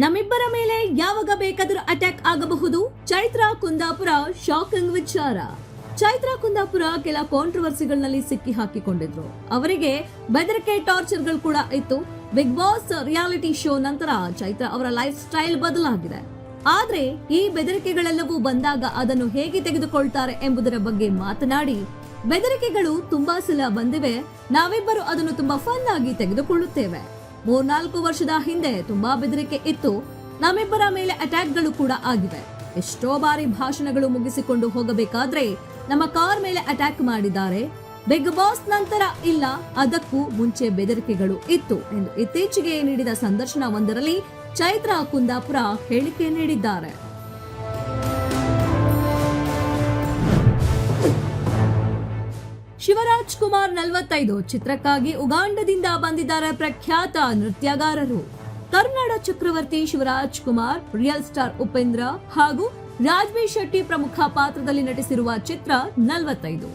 ನಮ್ಮಿಬ್ಬರ ಮೇಲೆ ಯಾವಾಗ ಬೇಕಾದರೂ ಅಟ್ಯಾಕ್ ಆಗಬಹುದು? ಚೈತ್ರ ಕುಂದಾಪುರ ಶಾಕಿಂಗ್ ವಿಚಾರ. ಚೈತ್ರ ಕುಂದಾಪುರ ಕೆಲ ಕಾಂಟ್ರವರ್ಸಿಗಳಲ್ಲಿ ಸಿಕ್ಕಿ ಹಾಕಿಕೊಂಡಿದ್ರು. ಅವರಿಗೆ ಬೆದರಿಕೆ ಟಾರ್ಚರ್ಗಳು ಕೂಡ ಇತ್ತು. ಬಿಗ್ ಬಾಸ್ ರಿಯಾಲಿಟಿ ಶೋ ನಂತರ ಚೈತ್ರ ಅವರ ಲೈಫ್ ಸ್ಟೈಲ್ ಬದಲಾಗಿದೆ. ಆದ್ರೆ ಈ ಬೆದರಿಕೆಗಳೆಲ್ಲವೂ ಬಂದಾಗ ಅದನ್ನು ಹೇಗೆ ತೆಗೆದುಕೊಳ್ತಾರೆ ಎಂಬುದರ ಬಗ್ಗೆ ಮಾತನಾಡಿ, ಬೆದರಿಕೆಗಳು ತುಂಬಾ ಸಲ ಬಂದಿವೆ. ನಾವಿಬ್ಬರು ಅದನ್ನು ತುಂಬಾ ಫನ್ ಆಗಿ ತೆಗೆದುಕೊಳ್ಳುತ್ತೇವೆ. ಮೂರ್ನಾಲ್ಕು ವರ್ಷದ ಹಿಂದೆ ತುಂಬಾ ಬೆದರಿಕೆ ಇತ್ತು. ನಮ್ಮಿಬ್ಬರ ಮೇಲೆ ಅಟ್ಯಾಕ್ಗಳು ಕೂಡ ಆಗಿವೆ. ಎಷ್ಟೋ ಬಾರಿ ಭಾಷಣಗಳು ಮುಗಿಸಿಕೊಂಡು ಹೋಗಬೇಕಾದ್ರೆ ನಮ್ಮ ಕಾರ್ ಮೇಲೆ ಅಟ್ಯಾಕ್ ಮಾಡಿದ್ದಾರೆ. ಬಿಗ್ ಬಾಸ್ ನಂತರ ಇಲ್ಲ, ಅದಕ್ಕೂ ಮುಂಚೆ ಬೆದರಿಕೆಗಳು ಇತ್ತು ಎಂದು ಇತ್ತೀಚೆಗೆ ನೀಡಿದ ಸಂದರ್ಶನವೊಂದರಲ್ಲಿ ಚೈತ್ರಾ ಕುಂದಾಪುರ ಹೇಳಿಕೆ ನೀಡಿದ್ದಾರೆ. ಶಿವರಾಜ್ ಕುಮಾರ್ ನಲವತ್ತೈದು ಚಿತ್ರಕ್ಕಾಗಿ ಉಗಾಂಡದಿಂದ ಬಂದಿದ್ದಾರೆ ಪ್ರಖ್ಯಾತ ನೃತ್ಯಗಾರರು. ಕರ್ನಾಡ ಚಕ್ರವರ್ತಿ ಶಿವರಾಜ್ ಕುಮಾರ್, ರಿಯಲ್ ಸ್ಟಾರ್ ಉಪೇಂದ್ರ ಹಾಗೂ ರಾಜ್ವೀ ಶೆಟ್ಟಿ ಪ್ರಮುಖ ಪಾತ್ರದಲ್ಲಿ ನಟಿಸಿರುವ ಚಿತ್ರ ನಲವತ್ತೈದು.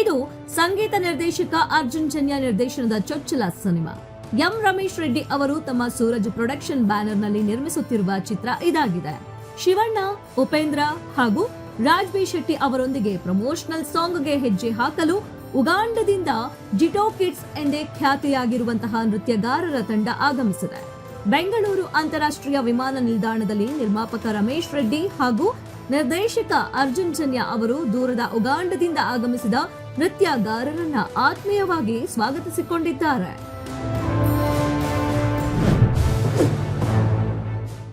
ಇದು ಸಂಗೀತ ನಿರ್ದೇಶಕ ಅರ್ಜುನ್ ಜನ್ಯ ನಿರ್ದೇಶನದ ಚೊಚ್ಚಲ ಸಿನಿಮಾ. ಎಂ ರಮೇಶ್ ರೆಡ್ಡಿ ಅವರು ತಮ್ಮ ಸೂರಜ್ ಪ್ರೊಡಕ್ಷನ್ ಬ್ಯಾನರ್ನಲ್ಲಿ ನಿರ್ಮಿಸುತ್ತಿರುವ ಚಿತ್ರ ಇದಾಗಿದೆ. ಶಿವಣ್ಣ, ಉಪೇಂದ್ರ ಹಾಗೂ ರಾಜ್ವೀ ಶೆಟ್ಟಿ ಅವರೊಂದಿಗೆ ಪ್ರಮೋಷನಲ್ ಸಾಂಗ್ಗೆ ಹೆಜ್ಜೆ ಹಾಕಲು ಉಗಾಂಡದಿಂದ ಜಿಟೋ ಕಿಡ್ಸ್ ಎಂದೇ ಖ್ಯಾತಿಯಾಗಿರುವಂತಹ ನೃತ್ಯಗಾರರ ತಂಡ ಆಗಮಿಸಿದೆ. ಬೆಂಗಳೂರು ಅಂತಾರಾಷ್ಟ್ರೀಯ ವಿಮಾನ ನಿಲ್ದಾಣದಲ್ಲಿ ನಿರ್ಮಾಪಕ ರಮೇಶ್ ರೆಡ್ಡಿ ಹಾಗೂ ನಿರ್ದೇಶಕ ಅರ್ಜುನ್ ಜನ್ಯ ಅವರು ದೂರದ ಉಗಾಂಡದಿಂದ ಆಗಮಿಸಿದ ನೃತ್ಯಗಾರರನ್ನ ಆತ್ಮೀಯವಾಗಿ ಸ್ವಾಗತಿಸಿಕೊಂಡಿದ್ದಾರೆ.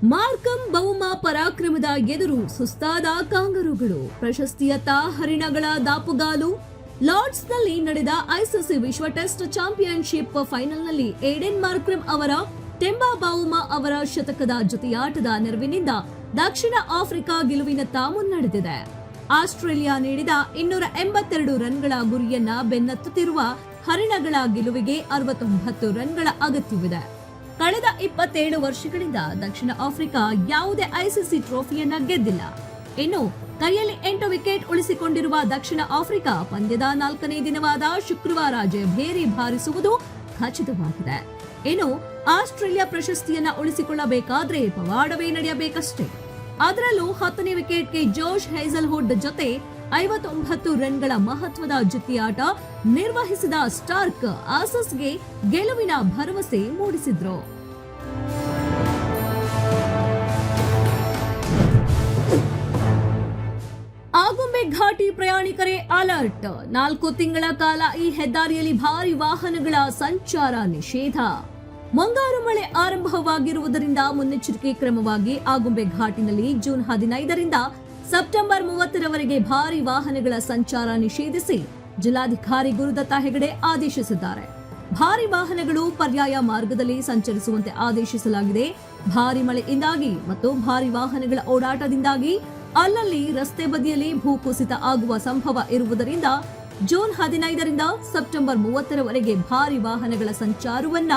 ಮಾರ್ಕಂ ಬೌಮ ಪರಾಕ್ರಮದ ಎದುರು ಸುಸ್ತಾದ ಕಾಂಗರುಗಳು, ಪ್ರಶಸ್ತಿಯತ್ತ ಹರಿಣಗಳ ದಾಪುಗಾಲು ಲಾರ್ಡ್ಸ್ನಲ್ಲಿ ನಡೆದ ಐಸಿಸಿ ವಿಶ್ವ ಟೆಸ್ಟ್ ಚಾಂಪಿಯನ್ಶಿಪ್ ಫೈನಲ್ನಲ್ಲಿ ಏಡೆನ್ ಮಾರ್ಕ್ರಮ್ ಅವರ ಟೆಂಬಾ ಬಾವುಮ ಅವರ ಶತಕದ ಜೊತೆಯಾಟದ ನೆರವಿನಿಂದ ದಕ್ಷಿಣ ಆಫ್ರಿಕಾ ಗೆಲುವಿನತ್ತ ಮುನ್ನಡೆದಿದೆ ಆಸ್ಟ್ರೇಲಿಯಾ ನೀಡಿದ ಇನ್ನೂರ ಎಂಬತ್ತೆರಡು ರನ್ಗಳ ಗುರಿಯನ್ನ ಬೆನ್ನತ್ತುತ್ತಿರುವ ಹರಿಣಗಳ ಗೆಲುವಿಗೆ ಅರವತ್ತೊಂಬತ್ತು ರನ್ಗಳ ಅಗತ್ಯವಿದೆ. ಕಳೆದ ಇಪ್ಪತ್ತೇಳು ವರ್ಷಗಳಿಂದ ದಕ್ಷಿಣ ಆಫ್ರಿಕಾ ಯಾವುದೇ ಐಸಿಸಿ ಟ್ರೋಫಿಯನ್ನ ಗೆದ್ದಿಲ್ಲ. ಇನ್ನು ಕೈಯಲ್ಲಿ ಎಂಟು ವಿಕೆಟ್ ಉಳಿಸಿಕೊಂಡಿರುವ ದಕ್ಷಿಣ ಆಫ್ರಿಕಾ ಪಂದ್ಯದ ನಾಲ್ಕನೇ ದಿನವಾದ ಶುಕ್ರವಾರ ಜಯಭೇರಿ ಭಾರಿಸುವುದು ಖಚಿತವಾಗಿದೆ. ಇನ್ನು ಆಸ್ಟ್ರೇಲಿಯಾ ಪ್ರಶಸ್ತಿಯನ್ನ ಉಳಿಸಿಕೊಳ್ಳಬೇಕಾದ್ರೆ ಪವಾಡವೇ ನಡೆಯಬೇಕಷ್ಟೇ. ಅದರಲ್ಲೂ ಹತ್ತನೇ ವಿಕೆಟ್ಗೆ ಜೋಶ್ ಹೈಸಲ್ಹುಡ್ ಜೊತೆ ಐವತ್ತೊಂಬತ್ತು ರನ್ಗಳ ಮಹತ್ವದ ಜುತ್ತಿಯಾಟ ನಿರ್ವಹಿಸಿದ ಸ್ಟಾರ್ಕ್ ಆಸಸ್ಗೆ ಗೆಲುವಿನ ಭರವಸೆ ಮೂಡಿಸಿದ್ರು. ಘಾಟಿ ಪ್ರಯಾಣಿಕರೇ ಅಲರ್ಟ್. ನಾಲ್ಕು ತಿಂಗಳ ಕಾಲ ಈ ಹೆದ್ದಾರಿಯಲ್ಲಿ ಭಾರಿ ವಾಹನಗಳ ಸಂಚಾರ ನಿಷೇಧ. ಮುಂಗಾರು ಮಳೆ ಆರಂಭವಾಗಿರುವುದರಿಂದ ಮುನ್ನೆಚ್ಚರಿಕೆ ಕ್ರಮವಾಗಿ ಆಗುಂಬೆ ಘಾಟಿನಲ್ಲಿ ಜೂನ್ ಹದಿನೈದರಿಂದ ಸೆಪ್ಟೆಂಬರ್ ಮೂವತ್ತರವರೆಗೆ ಭಾರಿ ವಾಹನಗಳ ಸಂಚಾರ ನಿಷೇಧಿಸಿ ಜಿಲ್ಲಾಧಿಕಾರಿ ಗುರುದತ್ತ ಹೆಗಡೆ ಆದೇಶಿಸಿದ್ದಾರೆ. ಭಾರಿ ವಾಹನಗಳು ಪರ್ಯಾಯ ಮಾರ್ಗದಲ್ಲಿ ಸಂಚರಿಸುವಂತೆ ಆದೇಶಿಸಲಾಗಿದೆ. ಭಾರಿ ಮಳೆಯಿಂದಾಗಿ ಮತ್ತು ಭಾರಿ ವಾಹನಗಳ ಓಡಾಟದಿಂದಾಗಿ ಅಲ್ಲಲ್ಲಿ ರಸ್ತೆ ಬದಿಯಲ್ಲಿ ಭೂಕುಸಿತ ಆಗುವ ಸಂಭವ ಇರುವುದರಿಂದ ಜೂನ್ ಹದಿನೈದರಿಂದ ಸೆಪ್ಟೆಂಬರ್ ಮೂವತ್ತರವರೆಗೆ ಭಾರಿ ವಾಹನಗಳ ಸಂಚಾರವನ್ನ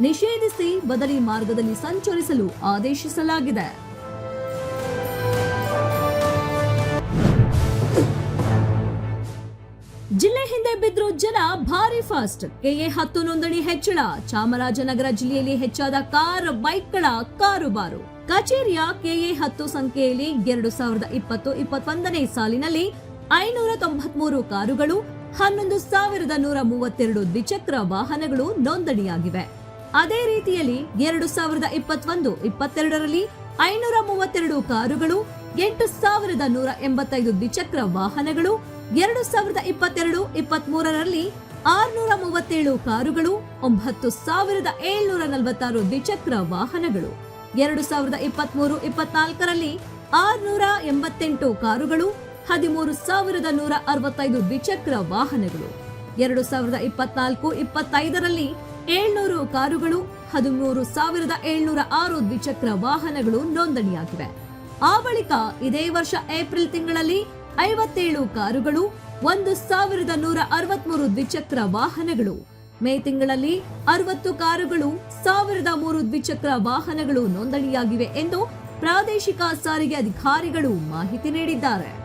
ನಿಷೇಧಿಸಿ ಬದಲಿ ಮಾರ್ಗದಲ್ಲಿ ಸಂಚರಿಸಲು ಆದೇಶಿಸಲಾಗಿದೆ. ಜಿಲ್ಲೆ ಹಿಂದೆ ಬಿದ್ರು ಜನ ಭಾರಿ ಫಾಸ್ಟ್. ಕೆಎ ಹತ್ತು ನೋಂದಣಿ ಹೆಚ್ಚಳ. ಚಾಮರಾಜನಗರ ಜಿಲ್ಲೆಯಲ್ಲಿ ಹೆಚ್ಚಾದ ಕಾರ್, ಬೈಕ್ಗಳ ಕಾರುಬಾರು. ಕಚೇರಿಯ ಕೆಎ ಹತ್ತು ಸಂಖ್ಯೆಯಲ್ಲಿ ಎರಡು ಸಾವಿರದ ಇಪ್ಪತ್ತು ಇಪ್ಪತ್ತೊಂದನೇ ಸಾಲಿನಲ್ಲಿ ಐನೂರ ತೊಂಬತ್ಮೂರು ಕಾರುಗಳು, ಹನ್ನೊಂದು ಸಾವಿರದ ನೂರ ಮೂವತ್ತೆರಡು ದ್ವಿಚಕ್ರ ವಾಹನಗಳು ನೋಂದಣಿಯಾಗಿವೆ. ಅದೇ ರೀತಿಯಲ್ಲಿ ಎರಡು ಸಾವಿರದ ಇಪ್ಪತ್ತೊಂದು ಇಪ್ಪತ್ತೆರಡರಲ್ಲಿ ಐನೂರ ಮೂವತ್ತೆರಡು ಕಾರುಗಳು, ಎಂಟು ಸಾವಿರದ ನೂರ ಎಂಬತ್ತೈದು ದ್ವಿಚಕ್ರ ವಾಹನಗಳು ಎರಡು ಸಾವಿರದ ಇಪ್ಪತ್ತೆರಡು, ಇಪ್ಪತ್ಮೂರರಲ್ಲಿ ಆರುನೂರ ಮೂವತ್ತೇಳು ಕಾರುಗಳು, ಒಂಬತ್ತು ಸಾವಿರದ ಏಳ್ನೂರ ನಲವತ್ತಾರು ದ್ವಿಚಕ್ರ ವಾಹನಗಳು. ಎರಡು ಸಾವಿರದ ಇಪ್ಪತ್ಮೂರು, ಇಪ್ಪತ್ನಾಲ್ಕರಲ್ಲಿ ಆರುನೂರ ಎಂಬತ್ತೆಂಟು ಕಾರುಗಳು, ಹದಿಮೂರು ಸಾವಿರದ ನೂರ ಅರವತ್ತೈದು ದ್ವಿಚಕ್ರ ವಾಹನಗಳು. ಎರಡು ಸಾವಿರದ ಇಪ್ಪತ್ನಾಲ್ಕು, ಇಪ್ಪತ್ತೈದರಲ್ಲಿ ಏಳ್ನೂರು ಕಾರುಗಳು, ಹದಿಮೂರು ಸಾವಿರದ ಏಳ್ನೂರ ಆರು ದ್ವಿಚಕ್ರ ವಾಹನಗಳು ನೋಂದಣಿಯಾಗಿವೆ. ಆ ಬಳಿಕ ಇದೇ ವರ್ಷ ಏಪ್ರಿಲ್ ತಿಂಗಳಲ್ಲಿ ಐವತ್ತೇಳು ಕಾರುಗಳು, ಒಂದು ಸಾವಿರದ ನೂರ ಅರವತ್ಮೂರು ದ್ವಿಚಕ್ರ ವಾಹನಗಳು. ಮೇ ತಿಂಗಳಲ್ಲಿ ಅರವತ್ತು ಕಾರುಗಳು, ಸಾವಿರದ ಮೂರು ದ್ವಿಚಕ್ರ ವಾಹನಗಳು ನೋಂದಣಿಯಾಗಿವೆ ಎಂದು ಪ್ರಾದೇಶಿಕ ಸಾರಿಗೆ ಅಧಿಕಾರಿಗಳು ಮಾಹಿತಿ ನೀಡಿದ್ದಾರೆ.